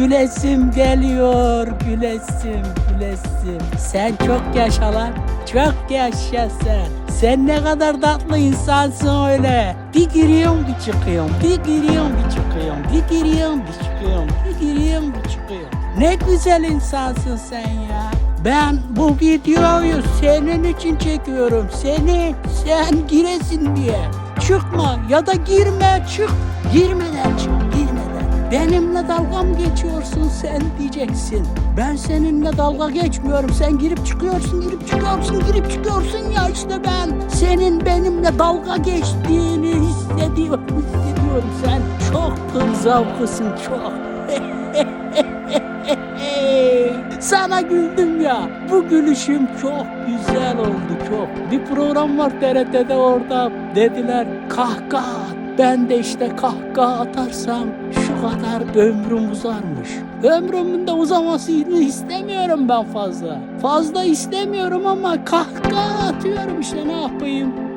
Gülesim geliyor, gülesim, gülesim. Sen çok yaşa lan, çok yaşa sen. Sen ne kadar tatlı insansın öyle. Bir giriyorsun bir çıkıyorsun, bir giriyorsun bir çıkıyorsun, bir giriyorsun bir çıkıyorsun, bir giriyorsun bir çıkıyorsun. Ne güzel insansın sen ya. Ben bu videoyu senin için çekiyorum. Seni, sen giresin diye. Çıkma ya da girme çık. Girmeden çık. Benimle dalga mı geçiyorsun sen diyeceksin. Ben seninle dalga geçmiyorum. Sen girip çıkıyorsun, girip çıkıyorsun, girip çıkıyorsun ya işte ben. Senin benimle dalga geçtiğini hissediyorum, hissediyorum. Sen çok zavkısın çok. Sana güldüm ya. Bu gülüşüm çok güzel oldu çok. Bir program var TRT'de orada dediler kahkaha. Ben de işte kahkaha atarsam şu kadar ömrüm uzarmış. Ömrümün de uzamasını istemiyorum ben fazla. Fazla istemiyorum ama kahkaha atıyorum işte ne yapayım.